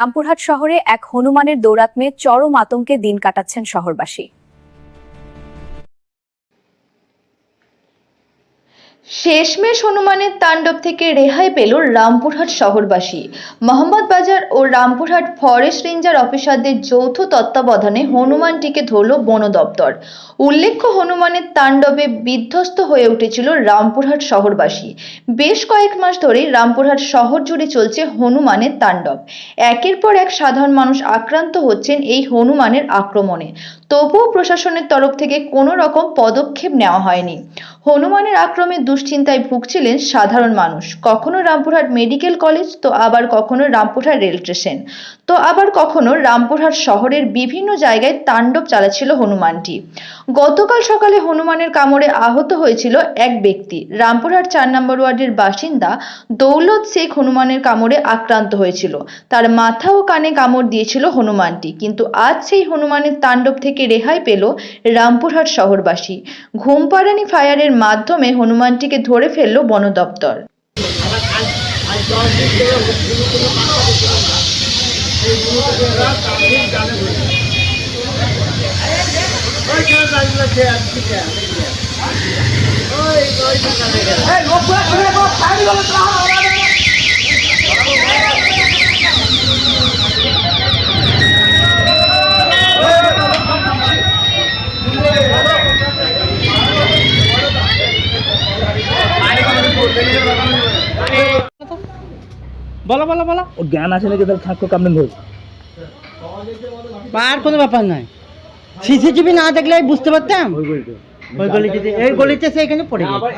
রামপুরহাট শহরে এক হনুমানের দৌরাত্মে চরম আতঙ্কে দিন কাটাচ্ছেন শহরবাসী। শেষমেশ হনুমানের তাণ্ডব থেকে রেহাই পেল রামপুরহাট শহরবাসী। মোহাম্মদ বাজার ও রামপুরহাট ফরেস্ট রেঞ্জার অফিসারদের যৌথ তত্ত্বাবধানে হনুমানটিকে ধরল বন দপ্তর। উল্লেখ্য, হনুমানের তাণ্ডবে বিধ্বস্ত হয়ে উঠেছিল রামপুরহাট শহরবাসী। বেশ কয়েক মাস ধরেই রামপুরহাট শহর জুড়ে চলছে হনুমানের তাণ্ডব। একের পর এক সাধারণ মানুষ আক্রান্ত হচ্ছেন এই হনুমানের আক্রমণে। তবুও প্রশাসনের তরফ থেকে কোনো রকম পদক্ষেপ নেওয়া হয়নি। হনুমানের আক্রমে দুশ্চিন্তায় ভুগছিলেন সাধারণ মানুষ। কখনো রামপুরহাট মেডিকেল কলেজ, তো আবার কখনো রামপুরহাট রেল স্টেশন। তো আবার কখনো রামপুরহাট শহরের বিভিন্ন জায়গায় তাণ্ডব চালাচ্ছিল হনুমানটি। গতকাল সকালে হনুমানের কামড়ে আহত হয়েছিল এক ব্যক্তি। রামপুরহাট চার নম্বর ওয়ার্ডের বাসিন্দা দৌলত শেখ হনুমানের কামড়ে আক্রান্ত হয়েছিল। তার মাথা ও কানে কামড় দিয়েছিল হনুমানটি, কিন্তু আজ সেই হনুমানের তাণ্ডব থেকে রেহাই পেল রামপুরহাট শহরবাসী। ঘুমপাড়ানি ফায়ারের মাধ্যমে হনুমানটিকে ধরে ফেলল বন দপ্তর। বলো বলো বলো। ও জ্ঞান আছে নাকি? তাহলে থাকো কামড়ে ধরো আর কোনো ব্যাপার নয় সিসিটিভি না দেখলে আমি বুঝতে পারতাম। ওই গলিতে। এই গলিতে সে এখানে পড়ে গেছে।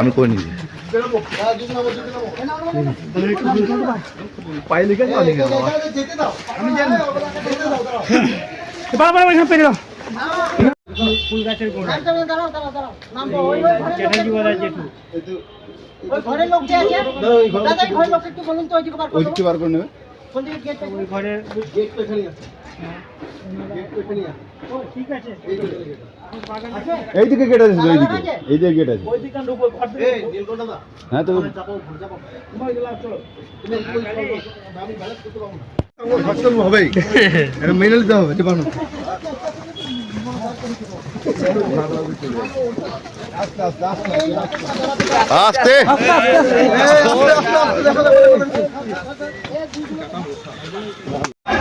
আমি করে নিয়েছি বাবা বাবা এখানে পেরে দাও ফুল গাছের গোড়া। জেঠাজি বলা জেঠু ঘরের লোক যে আছে। দাদা ঘরের লোক একটু বলুন তো ওইদিকে বার করুন ওইদিকে বার করে নেবে। কোন দিকে গেট ওই ঘরের ও, ঠিক আছে। এইদিকে গেট আছে এইদিকে গেট আছে হ্যাঁ তো হবেই মেনে নিতে হবে যে বানো আস্তে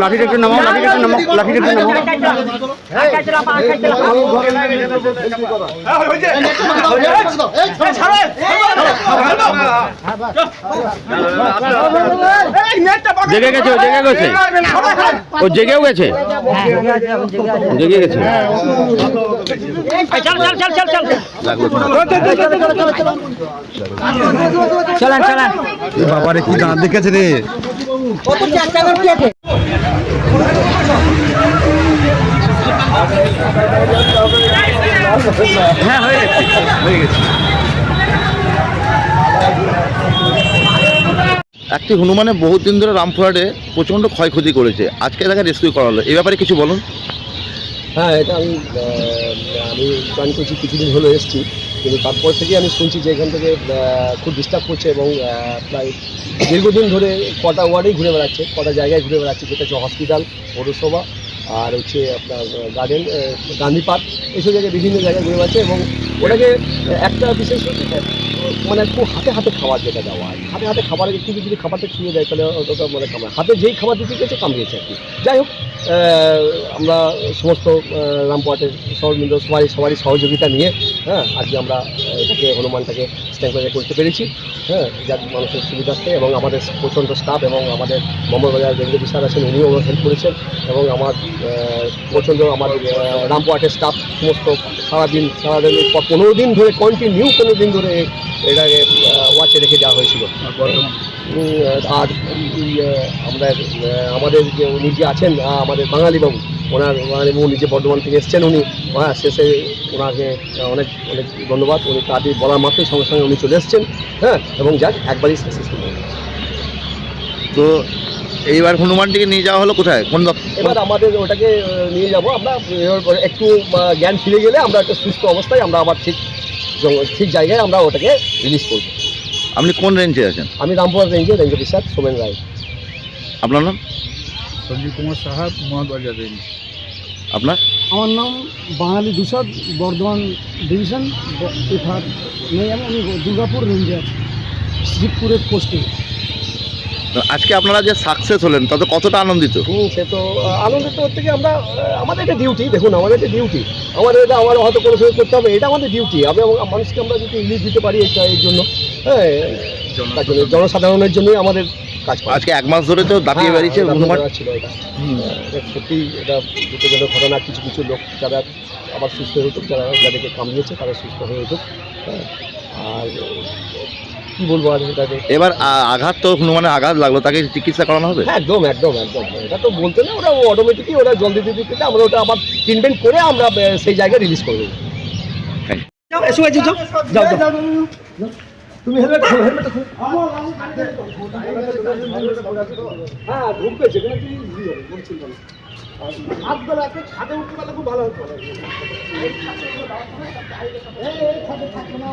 লাঠিটা একটু নামাও লাঠিটা একটু নামাও লাঠিটা একটু নামাও জেগে গেছে ও জেগে গেছে? ও জেগেও গেছে? জেগে গেছে? চালান চালান। বাবারে কি দাঁত দেখেছে রে? হ্যাঁ হয়ে গেছে হয়ে গেছে। একটি হনুমানে বহুদিন ধরে রামপুরহাটে প্রচণ্ড ক্ষয়ক্ষতি করেছে। আজকে তাকে রেস্কিউ করা হলো এ ব্যাপারে কিছু বলুন। হ্যাঁ এটা আমি আমি জয়েন করছি, কিছুদিন হলো এসেছি। কিন্তু তারপর থেকে আমি শুনছি যে এখান থেকে খুব ডিস্টার্ব করছে এবং প্রায় দীর্ঘদিন ধরে কটা ওয়ার্ডেই ঘুরে বেড়াচ্ছে, কটা জায়গায় ঘুরে বেড়াচ্ছে। যেটা হচ্ছে হসপিটাল পৌরসভা আর হচ্ছে আপনার গার্ডেন গান্ধী পার্ক এইসব জায়গায় বিভিন্ন জায়গায় ঘুরে বেড়াচ্ছে এবং ওটাকে একটা বিশেষ মানে খুব হাতে হাতে খাবার যেটা দেওয়া হয়। হাতে হাতে খাবারের একটু যদি খাবারটা ছুঁয়ে দেয় তাহলে ওটা মানে খাবার হাতে যেই খাবার দিতে গেছে, কামড়িয়েছে আর কি। যাই হোক আমরা সমস্ত রামপুরহাটের সহবিন্দু সবাই সবারই সহযোগিতা নিয়ে হ্যাঁ আজকে আমরা এটাকে, হনুমানটাকে স্ট্যাম্পে করতে পেরেছি হ্যাঁ যার মানুষের সুবিধার্থে এবং আমাদের প্রচণ্ড স্টাফ এবং আমাদের মঙ্গলবাজার রেলওয়ে স্যার আছেন, উনিও আমার হেল্প করেছেন এবং আমার প্রচণ্ড আমার রামপুরহাটের স্টাফ সমস্ত সারাদিন সারাদিন পনেরো দিন ধরে কন্টিনিউ পনেরো দিন ধরে এটাকে ওয়াচে রেখে দেওয়া হয়েছিল। আর আমরা আমাদের যে উনি যে আছেন আমাদের বাঙালি বাবু ওনার বাঙালি বাবু নিজে বর্ধমান থেকে এসছেন উনি হ্যাঁ শেষে ওনাকে অনেক অনেক ধন্যবাদ। উনি তাদের বলার মাত্রই সঙ্গে সঙ্গে উনি চলে এসছেন হ্যাঁ এবং যাক একবারই সাকসেসফুল তো এইবার হনুমানটিকে নিয়ে যাওয়া হলো কোথায়? কোন এবার আমাদের ওটাকে নিয়ে যাব। আমরা একটু জ্ঞান ফিরে গেলে আমরা একটা সুস্থ অবস্থায় আমরা আবার ঠিক ঠিক জায়গায় আমরা ওটাকে রিলিজ করব। আপনি কোন রেঞ্জে আছেন? আমি রামপুর রেঞ্জে রেঞ্জ অফিসার সোমেন রায়। আপনার নাম? সঞ্জীব কুমার সাহা মহাবাজার রেঞ্জ আপনার? আমার নাম বাঙালি দুসাদ বর্ধমান ডিভিশন এফআর নেই আমি আমি দুর্গাপুর রেঞ্জে আছি শিবপুরের পোস্টে আজকে আপনারা যে সাকসেস হলেন তাতে কতটা আনন্দিত? হুম সে তো আনন্দিত থেকে আমরা আমাদের এটা ডিউটি দেখুন আমাদের একটা ডিউটি আমাদের এটা আমার হয়তো কোনো সময় করতে হবে এটা আমাদের ডিউটি আমি মানুষকে আমরা যদি রিলিফ দিতে পারি এটা এই জন্য হ্যাঁ তার জন্য জনসাধারণের জন্যই আমাদের কাজ। আজকে এক মাস ধরে তো হ্যাঁ, বেরিয়েছে দাপিয়ে এটা। সত্যি এটা দুঃখজনক ঘটনা। কিছু কিছু লোক যারা আবার সুস্থ হয়ে উঠুক যারা যাদেরকে কামড়িয়েছে তারা সুস্থ হয়ে উঠুক। হ্যাঁ, আর কি বলব আমি এবার আঘাত তো হনুমানের আঘাত লাগল তাকে চিকিৎসা করানো হবে? হ্যাঁ একদম একদম একদম। এটা তো বলতে না ওরা অটোমেটিকই ওরা জল দিতে দিতে আমরা ওটা আবার ট্রিটমেন্ট করে আমরা সেই জায়গায় রিলিজ করে দেবো। যাও এসো এসো যাও। যাও যাও। তুমি হেলমেট খোলো হেলমেট খোলো হ্যাঁ ঢুকবে যেখানে তুই ইয়ে হবে, কোনো চিন্তা নেই। একটু ছাদে উঠতে পারলে খুব ভালো হতো এই ছাদে থাকতো না,